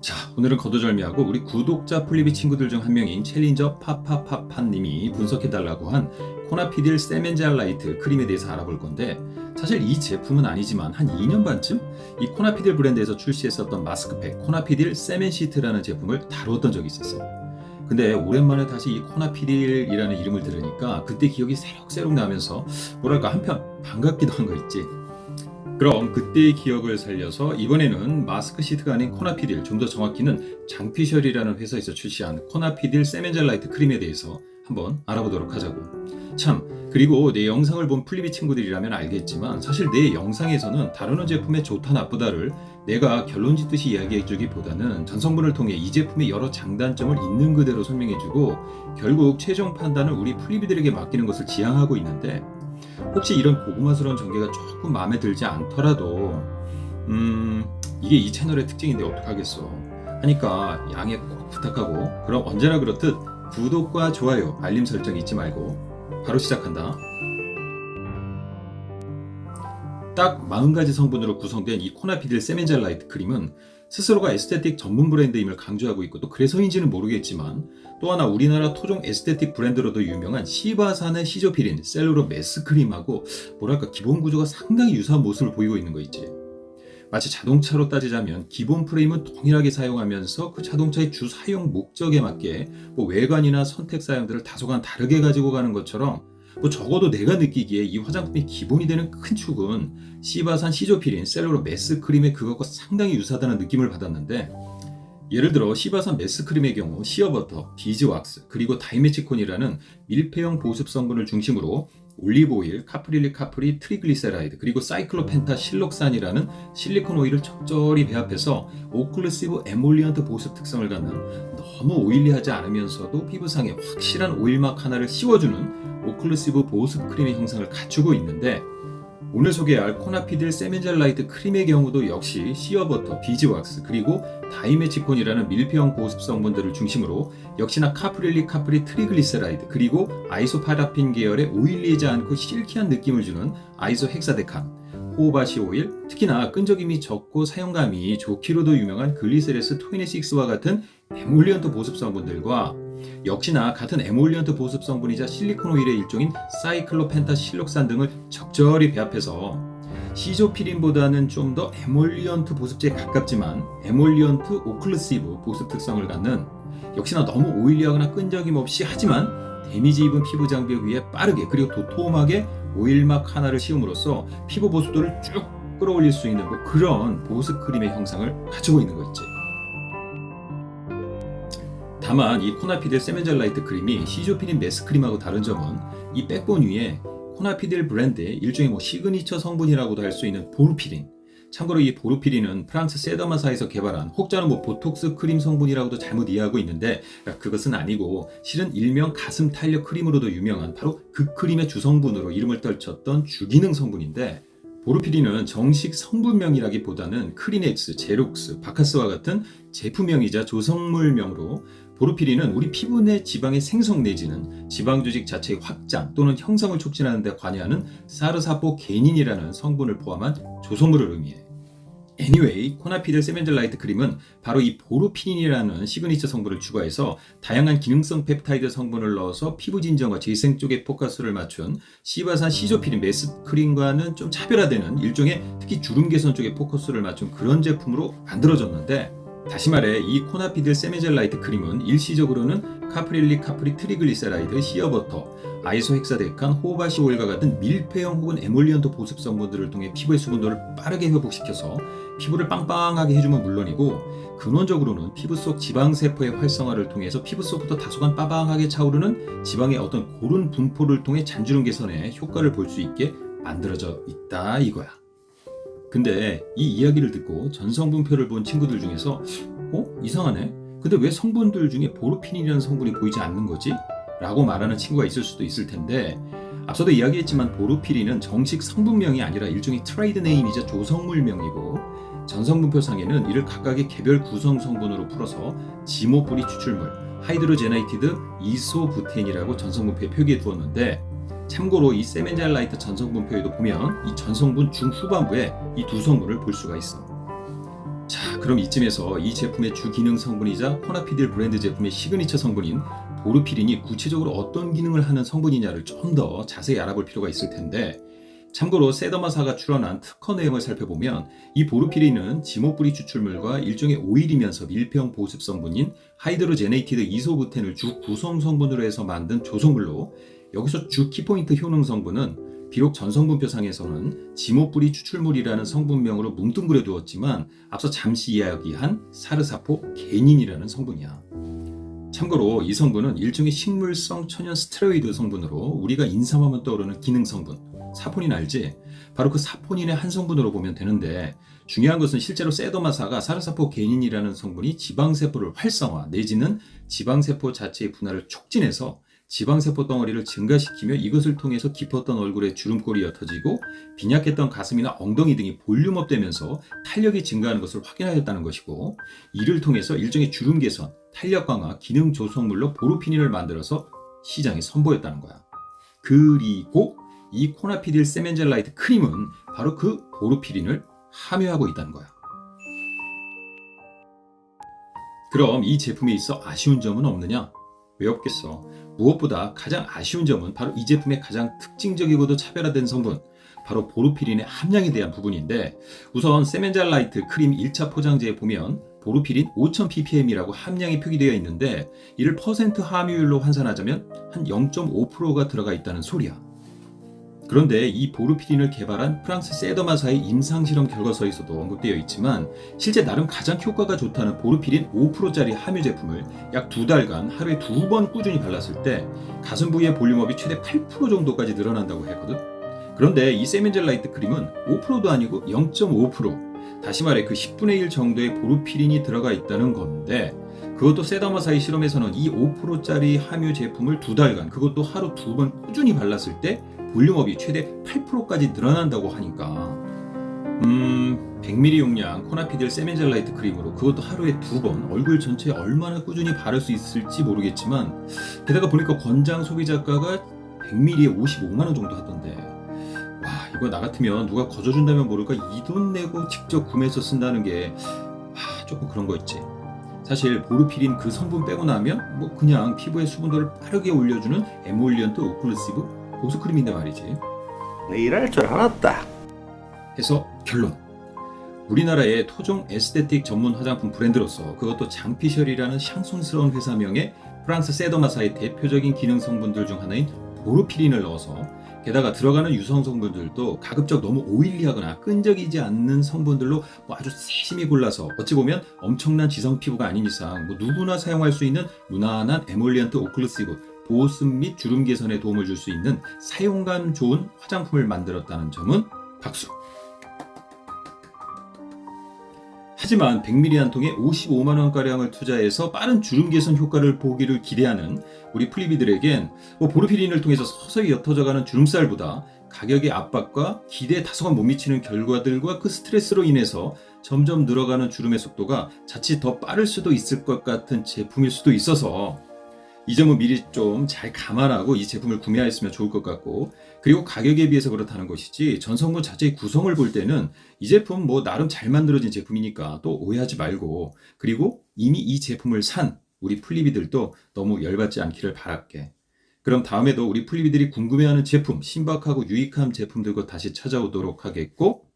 자, 오늘은 거두절미하고 우리 구독자 플리비 친구들 중 한 명인 챌린저 파파파파님이 분석해달라고 한 코나피딜 세멘젤라이트 크림에 대해서 알아볼 건데 사실 이 제품은 아니지만 한 2년 반쯤 이 코나피딜 브랜드에서 출시했었던 마스크팩 코나피딜 세멘시트라는 제품을 다루었던 적이 있었어. 근데 오랜만에 다시 이 코나피딜이라는 이름을 들으니까 그때 기억이 새록새록 나면서 뭐랄까 한편 반갑기도 한 거 있지. 그럼 그때의 기억을 살려서 이번에는 마스크 시트가 아닌 코나피딜, 좀 더 정확히는 장피셜이라는 회사에서 출시한 코나피딜 세멘젤라이트 크림에 대해서 한번 알아보도록 하자고. 참, 그리고 내 영상을 본 플리비 친구들이라면 알겠지만 사실 내 영상에서는 다루는 제품의 좋다 나쁘다를 내가 결론 짓듯이 이야기해주기보다는 전성분을 통해 이 제품의 여러 장단점을 있는 그대로 설명해주고 결국 최종 판단을 우리 플리비들에게 맡기는 것을 지향하고 있는데 혹시 이런 고구마스러운 전개가 조금 마음에 들지 않더라도 음 이게 이 채널의 특징인데 어떡하겠어? 하니까 양해 꼭 부탁하고 그럼 언제나 그렇듯 구독과 좋아요 알림 설정 잊지 말고 바로 시작한다. 딱 40가지 성분으로 구성된 이 코나피딜 세멘젤 라이트 크림은 스스로가 에스테틱 전문 브랜드임을 강조하고 있고 또 그래서인지는 모르겠지만 또 하나 우리나라 토종 에스테틱 브랜드로도 유명한 시바산의 시조피린 셀루로 메스 크림하고 뭐랄까 기본 구조가 상당히 유사한 모습을 보이고 있는 거 있지. 마치 자동차로 따지자면 기본 프레임은 동일하게 사용하면서 그 자동차의 주 사용 목적에 맞게 뭐 외관이나 선택 사양들을 다소간 다르게 가지고 가는 것처럼 뭐 적어도 내가 느끼기에 이 화장품이 기본이 되는 큰 축은 시바산 시조피린 셀루로 메스 크림의 그것과 상당히 유사하다는 느낌을 받았는데 예를 들어 시바산 메스 크림의 경우 시어버터, 비즈왁스, 그리고 다이메치콘이라는 밀폐형 보습 성분을 중심으로 올리브오일, 카프릴리 카프리, 트리글리세라이드, 그리고 사이클로펜타 실록산이라는 실리콘 오일을 적절히 배합해서 오클루시브 에몰리언트 보습 특성을 갖는 너무 오일리하지 않으면서도 피부상에 확실한 오일막 하나를 씌워주는 오클루시브 보습 크림의 형상을 갖추고 있는데 오늘 소개할 코나피딜 세멘젤라이트 크림의 경우도 역시 시어버터, 비즈왁스, 그리고 다이메치콘이라는 밀폐형 보습 성분들을 중심으로 역시나 카프릴리 카프리 트리글리세라이드 그리고 아이소파라핀 계열의 오일리지 않고 실키한 느낌을 주는 아이소 헥사데칸 호바시 오일, 특히나 끈적임이 적고 사용감이 좋기로도 유명한 글리세레스 토이네식스와 같은 에몰리언트 보습 성분들과 역시나 같은 에몰리언트 보습 성분이자 실리콘 오일의 일종인 사이클로펜타 실록산 등을 적절히 배합해서 시조피린보다는 좀 더 에몰리언트 보습제에 가깝지만 에몰리언트 오클루시브 보습 특성을 갖는 역시나 너무 오일리하거나 끈적임 없이 하지만 데미지 입은 피부 장벽 위에 빠르게 그리고 도톰하게 오일막 하나를 씌움으로써 피부 보습도를 쭉 끌어올릴 수 있는 뭐 그런 보습 크림의 형상을 가지고 있는 거 있지. 다만 이 코나피딜 세멘젤라이트 크림이 시조피린 메스 크림하고 다른 점은 이 백본 위에 코나피딜 브랜드의 일종의 뭐 시그니처 성분이라고도 할 수 있는 보르피린. 참고로 이 보르피린은 프랑스 세더마사에서 개발한 혹자는 뭐 보톡스 크림 성분이라고도 잘못 이해하고 있는데 그것은 아니고 실은 일명 가슴 탄력 크림으로도 유명한 바로 그 크림의 주성분으로 이름을 떨쳤던 주기능 성분인데 보르피린은 정식 성분명이라기보다는 크리넥스, 제록스, 바카스와 같은 제품명이자 조성물명으로 보르피린은 우리 피부 내 지방의 생성 내지는 지방 조직 자체의 확장 또는 형성을 촉진하는 데 관여하는 사르사포 게닌이라는 성분을 포함한 조성물을 의미해. Anyway, 코나피델 세멘젤라이트 크림은 바로 이 보르피린이라는 시그니처 성분을 추가해서 다양한 기능성 펩타이드 성분을 넣어서 피부 진정과 재생 쪽에 포커스를 맞춘 시바산 시조피린 메스 크림과는 좀 차별화되는 일종의 특히 주름 개선 쪽에 포커스를 맞춘 그런 제품으로 만들어졌는데 다시 말해 이 코나피딜 세메젤라이트 크림은 일시적으로는 카프릴리 카프리 트리글리세라이드, 시어버터, 아이소 헥사데칸, 호바시 오일과 같은 밀폐형 혹은 에몰리언트 보습 성분들을 통해 피부의 수분도를 빠르게 회복시켜서 피부를 빵빵하게 해주면 물론이고 근원적으로는 피부 속 지방 세포의 활성화를 통해서 피부 속부터 다소간 빠방하게 차오르는 지방의 어떤 고른 분포를 통해 잔주름 개선에 효과를 볼 수 있게 만들어져 있다 이거야. 근데 이 이야기를 듣고 전성분표를 본 친구들 중에서 어? 이상하네. 근데 왜 성분들 중에 보르핀이라는 성분이 보이지 않는 거지? 라고 말하는 친구가 있을 수도 있을 텐데 앞서도 이야기했지만 보르피린은 정식 성분명이 아니라 일종의 트레이드 네임이자 조성물명이고 전성분표상에는 이를 각각의 개별 구성 성분으로 풀어서 지모 뿌리 추출물 하이드로제나이티드 이소부텐이라고 전성분표에 표기해 두었는데 참고로 이 세멘잘라이트 전성분표에도 보면 이 전성분 중후반부에 이 두 성분을 볼 수가 있어. 자, 그럼 이쯤에서 이 제품의 주 기능 성분이자 코나피딜 브랜드 제품의 시그니처 성분인 보르피린이 구체적으로 어떤 기능을 하는 성분이냐를 좀 더 자세히 알아볼 필요가 있을 텐데 참고로 세더마사가 출원한 특허 내용을 살펴보면 이 보르피린은 지모뿌리 추출물과 일종의 오일이면서 밀폐형 보습 성분인 하이드로제네이티드 이소부텐을 주 구성 성분으로 해서 만든 조성물로 여기서 주 키포인트 효능 성분은 비록 전성분표상에서는 지모뿌리 추출물이라는 성분명으로 뭉뚱그려 두었지만 앞서 잠시 이야기한 사르사포 게닌이라는 성분이야. 참고로 이 성분은 일종의 식물성 천연 스테로이드 성분으로 우리가 인삼하면 떠오르는 기능 성분 사포닌 알지? 바로 그 사포닌의 한 성분으로 보면 되는데 중요한 것은 실제로 세더마사가 사르사포 게닌이라는 성분이 지방세포를 활성화 내지는 지방세포 자체의 분할을 촉진해서 지방세포 덩어리를 증가시키며 이것을 통해서 깊었던 얼굴에 주름골이 옅어지고 빈약했던 가슴이나 엉덩이 등이 볼륨업 되면서 탄력이 증가하는 것을 확인하였다는 것이고 이를 통해서 일종의 주름 개선, 탄력 강화, 기능 조성물로 보르피닌을 만들어서 시장에 선보였다는 거야. 그리고 이 코나피딜 세멘젤라이트 크림은 바로 그 보르피린을 함유하고 있다는 거야. 그럼 이 제품에 있어 아쉬운 점은 없느냐? 왜 없겠어? 무엇보다 가장 아쉬운 점은 바로 이 제품의 가장 특징적이고도 차별화된 성분, 바로 보르피린의 함량에 대한 부분인데 우선 세멘잘라이트 크림 1차 포장지에 보면 보르피린 5000ppm이라고 함량이 표기되어 있는데 이를 퍼센트 함유율로 환산하자면 한 0.5%가 들어가 있다는 소리야. 그런데 이 보르피린을 개발한 프랑스 세더마사의 임상실험 결과서에서도 언급되어 있지만 실제 나름 가장 효과가 좋다는 보르피린 5%짜리 함유 제품을 약 두 달간 하루에 두 번 꾸준히 발랐을 때 가슴 부위의 볼륨업이 최대 8% 정도까지 늘어난다고 했거든. 그런데 이 세멘젤라이트 크림은 5%도 아니고 0.5% 다시 말해 그 10분의 1 정도의 보르피린이 들어가 있다는 건데 그것도 세다마사의 실험에서는 이 5%짜리 함유 제품을 두 달간 그것도 하루 두 번 꾸준히 발랐을 때 볼륨업이 최대 8%까지 늘어난다고 하니까. 음 100ml 용량 코나피델 세멘젤라이트 크림으로 그것도 하루에 두 번 얼굴 전체에 얼마나 꾸준히 바를 수 있을지 모르겠지만 게다가 보니까 권장 소비자가가 100ml에 55만원 정도 하던데. 와 이거 나 같으면 누가 거저준다면 모를까 이 돈 내고 직접 구매해서 쓴다는 게 와, 조금 그런 거 있지 사실 보르피린 그 성분 빼고 나면 뭐 그냥 피부의 수분도를 빠르게 올려주는 에몰리언트 오클루시브 보습 크림인데 말이지 일할 줄 알았다. 해서 결론 우리나라의 토종 에스테틱 전문 화장품 브랜드로서 그것도 장피셜이라는 샹송스러운 회사명의 프랑스 세더마사의 대표적인 기능 성분들 중 하나인 보르피린을 넣어서 게다가 들어가는 유성 성분들도 가급적 너무 오일리하거나 끈적이지 않는 성분들로 뭐 아주 세심히 골라서 어찌 보면 엄청난 지성 피부가 아닌 이상 뭐 누구나 사용할 수 있는 무난한 에몰리언트 오클루시브 보습 및 주름 개선에 도움을 줄 수 있는 사용감 좋은 화장품을 만들었다는 점은 박수. 하지만 100ml 한 통에 55만 원가량을 투자해서 빠른 주름 개선 효과를 보기를 기대하는 우리 플리비들에겐 뭐 보르피린을 통해서 서서히 옅어져가는 주름살보다 가격의 압박과 기대에 다소간 못 미치는 결과들과 그 스트레스로 인해서 점점 늘어가는 주름의 속도가 자칫 더 빠를 수도 있을 것 같은 제품일 수도 있어서 이 점은 미리 좀 잘 감안하고 이 제품을 구매하였으면 좋을 것 같고 그리고 가격에 비해서 그렇다는 것이지 전성분 자체의 구성을 볼 때는 이 제품 뭐 나름 잘 만들어진 제품이니까 또 오해하지 말고 그리고 이미 이 제품을 산 우리 플리비들도 너무 열받지 않기를 바랄게. 그럼 다음에도 우리 플리비들이 궁금해하는 제품, 신박하고 유익한 제품들과 다시 찾아오도록 하겠고